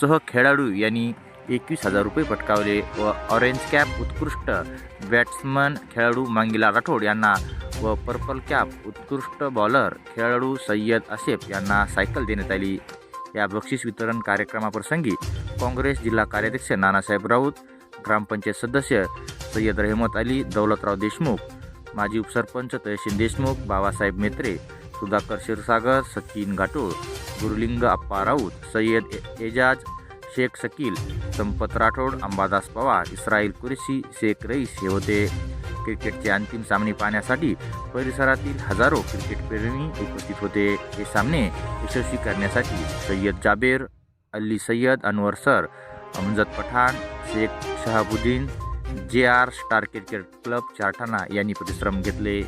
सह खेळाडू यांनी एकवीस हजार रुपये पटकावले व ऑरेंज कॅप उत्कृष्ट बॅट्समन खेळाडू मांगिला राठोड यांना व पर्पल कॅप उत्कृष्ट बॉलर खेळाडू सय्यद आसेफ यांना सायकल देण्यात आली. या बक्षीस वितरण कार्यक्रमाप्रसंगी काँग्रेस जिल्हा कार्याध्यक्ष नानासाहेब राऊत ग्रामपंचायत सदस्य सय्यद रहमत अली दौलतराव देशमुख माजी उपसरपंच तहसील देशमुख बाबासाहेब मेत्रे सुधाकर क्षीरसागर सचिन घाटोळ गुरुलिंग अप्पा राऊत सय्यद एजाज शेख शकील संपत राठोड अंबादास पवार इस्राईल कुरेशी शेख रईस हे होते. क्रिकेटचे अंतिम सामने पाहण्यासाठी परिसरातील हजारो क्रिकेटप्रेमी उपस्थित होते. हे सामने यशस्वी करण्यासाठी Sayyad Jaber Ali Sayyad Anwar sir Amjad Pathan Shaikh Shahabuddin J R star cricket club Charthana यांनी परिश्रम घेतले.